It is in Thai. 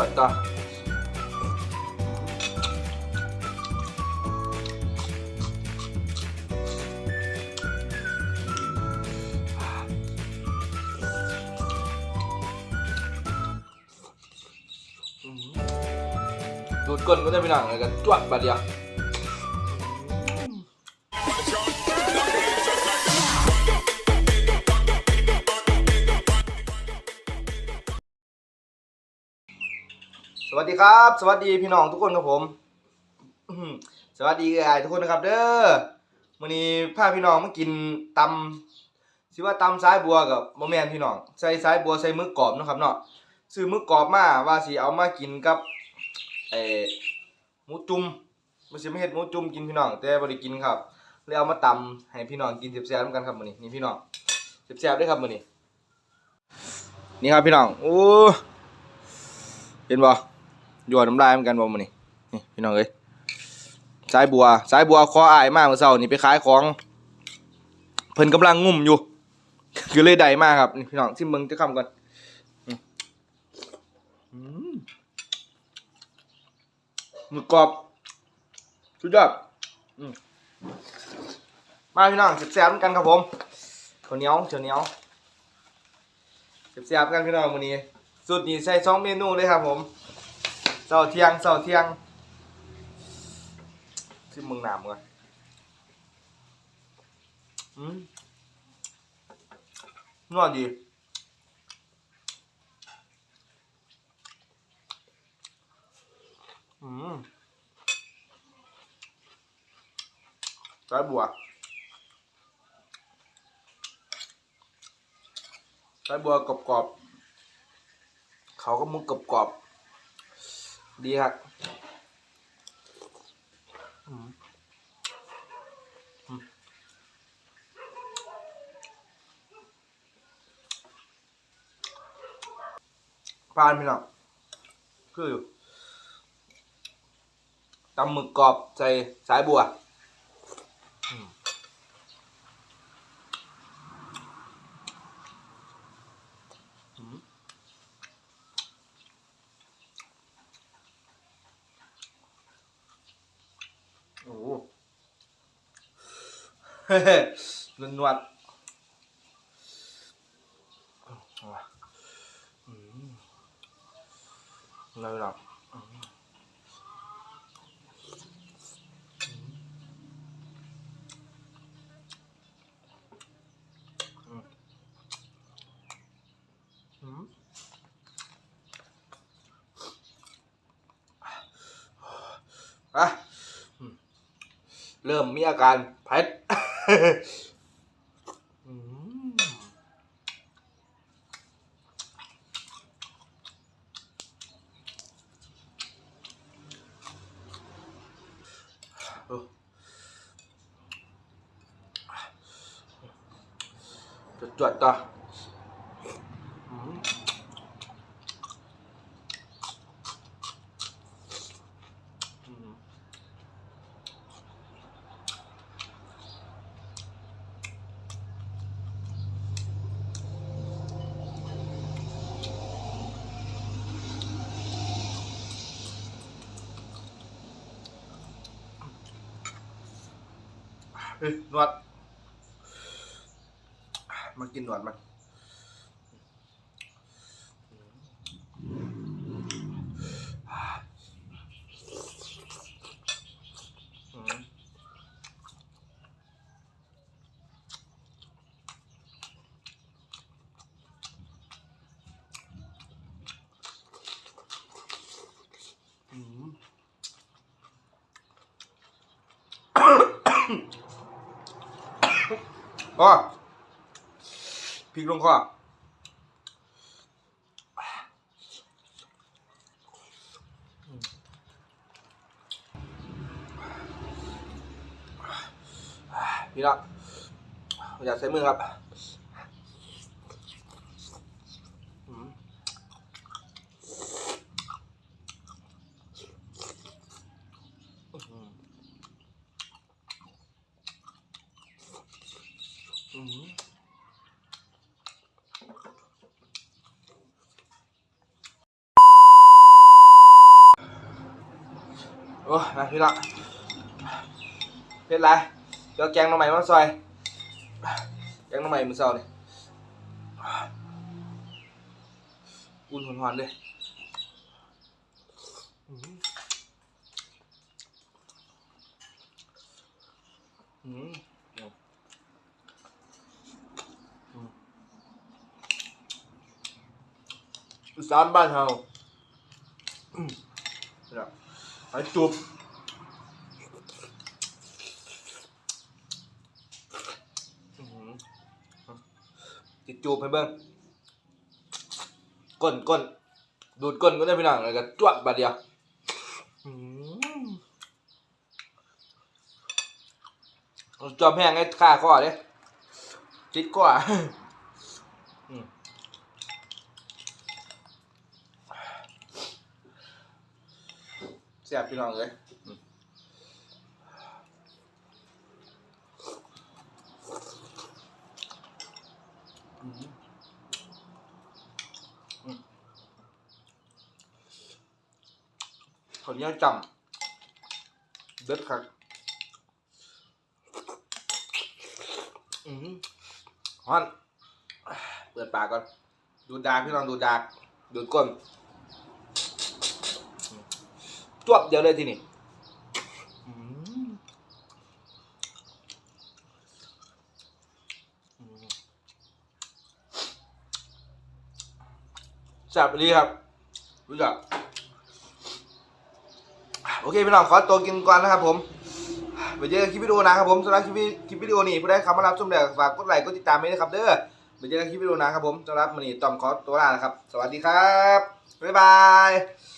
วดต่ออืมดูดก้นก็ได้ไปหนังเลยกันจวดบาดเดียว สวัสดีครับ สวัสดีพี่น้องทุกคนครับผม สวัสดีไอ้ทุกคนนะครับ เด้อมื้อนี้พาพี่น้องมากินตำสิว่าตำสายบัวกับบ่แมนพี่น้องใส่สายบัวใส่มึกกรอบนะครับเนาะซื้อมึกกรอบมาว่าสิเอามากินกับเอ่อหมูจุ่มมันสิมาเฮ็ดหมูจุ่มกินพี่น้องแต่บ่ได้กินครับเลยเอามาตำให้พี่น้องกินแซ่บกันครับมื้อนี้นี่พี่น้องแซ่บด้อครับมื้อนี้นี่ครับพี่น้องโอ้เห็นบ่ ยอดน้ำลายเหมือนกันบ่มื้อนี้นี่พี่น้องเอ้ยสายบัวสายบัวคออายมากเมื่อเช้านี่ไปขายของเพิ่นกำลังงุ่มอยู่ คือเลยได้มากครับพี่น้องชิมเบิ่งจะคำก่อนหมึกกรอบสุดยอดมาพี่น้องแซ่บๆเหมือนกันครับผมข้าวเหนียวข้าวเหนียวแซ่บๆกันพี่น้องมื้อนี้สูตรนี้ใส่สองเมนูเลยครับผม เสาเที่ยงเสาเที่ยงที่เมืองหนามก่อนอืมนวดดีอืมสายบัวสายบัวกรอบๆเขาก็มุกกรอบๆ ดีครับอืมอืมปานพี่น้อกคืออยู่ตำหมึกกรอบใส่สายบัวอืมอืม โอ้โห เฮ้ นวลนวลเลยหรออืมอืมอืมอะเริ่มมีอาการเผ็ด มเออจดจวดต่ออืมอืม เฮ้ยห นวด มากินหนวดมันอืม ก็พริกลงคอพี่ละอยากใช้มือครับอืมอื้อหืออืม ค โอ้ยมาพี่ละเพชรไรเดี๋ยวแกงหน้ำใหม่มา ไอ้จุบอื้อหือจิจูบให้เบิ่งก้นก้นดูดก้นก็ได้พี่น้องแล้วก็จวดบาดเดียวอื้อหือจอมแห้งไอ้ข้าข้อเด้จิตกว่าอื แซ่บพี่น้องเลยอืมอืมอืมขออนุญาตจำเด็ดครับอืมฮอน เปิดปากก่อน ดูดากพี่น้องดูดากดูดก้นอืม จวบเดียวเลยทีนี้อืมอืมแซ่บดีครับรู้จักโอเคพี่น้องขอตัวกินก่อนนะครับผมไปเจอกันคลิปวิดีโอนะครับผมสำหรับคลิปวิคลิปวิดีโอนี้ผู้ใดเข้ามารับชมแล้วฝากกดไลค์กดติดตามไว้นะครับเด้อไปเจอกันคลิปวิดีโอนะครับผมสำหรับมื้อนี้ต้อมขอตัวลานะครับ สวัสดีครับ บ๊ายบาย